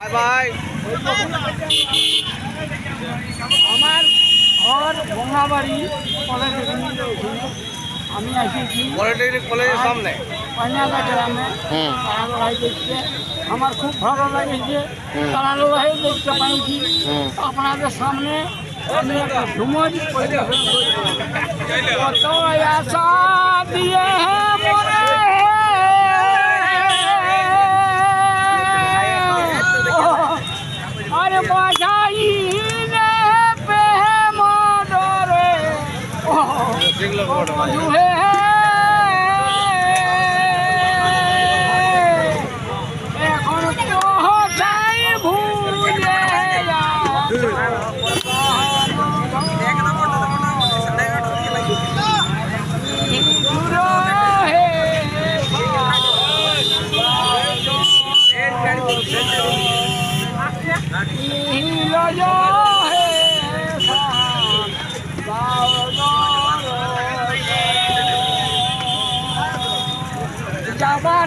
By আমার ঘর বঙ্গাবাড়ি কলেজের আমি এসেছি। পলিটেকনিক কলেজের সামনে? পাইনালা গ্রামে। তারা লড়াই দেখতে আমার খুব ভালো লাগেছে। তারা লড়াই দেখতে পাইছি। আপনাদের সামনে আমি একটা ঝুমর পরিবেশন করব। কত আশা দিয়ে যেগুলো বড়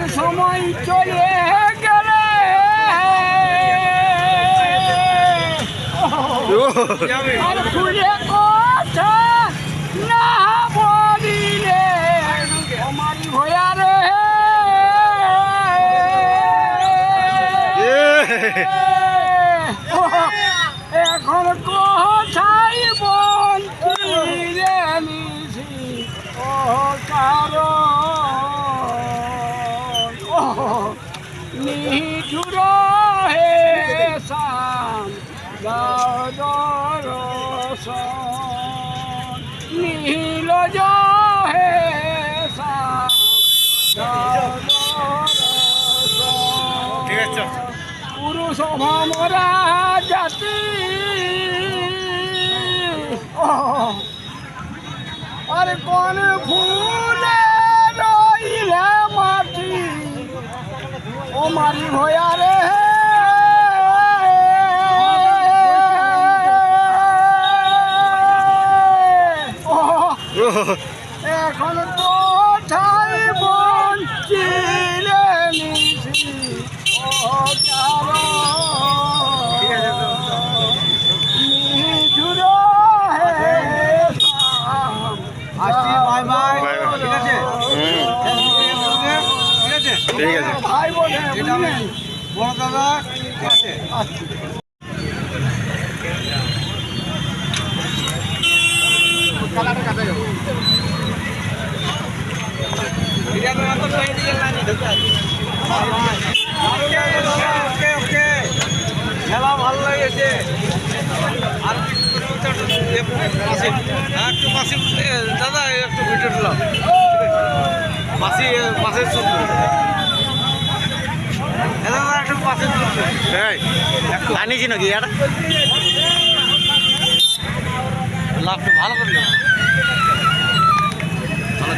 যাবার সময় চলে গেলে। আর খুলে কথা না বলিলে আমারই ভয়া রে। এখন কোথায় নিঠুর হে সাম দর্শন নীল হে আছে। পুরুষ ভমরা জাতি। আরে কোন ফুলে এখন কোথায় বঞ্চিলে বাই। ঠিক আছে? ঠিক ভাই বলে বড় দাদা ঠিক আছে? ভালো দাদা একটু ভিডিও দিলাম পাশে শুনব দাদা একটু শুনব আনিছি নাকি এটা লাভটা ভালো করে নাও। মানে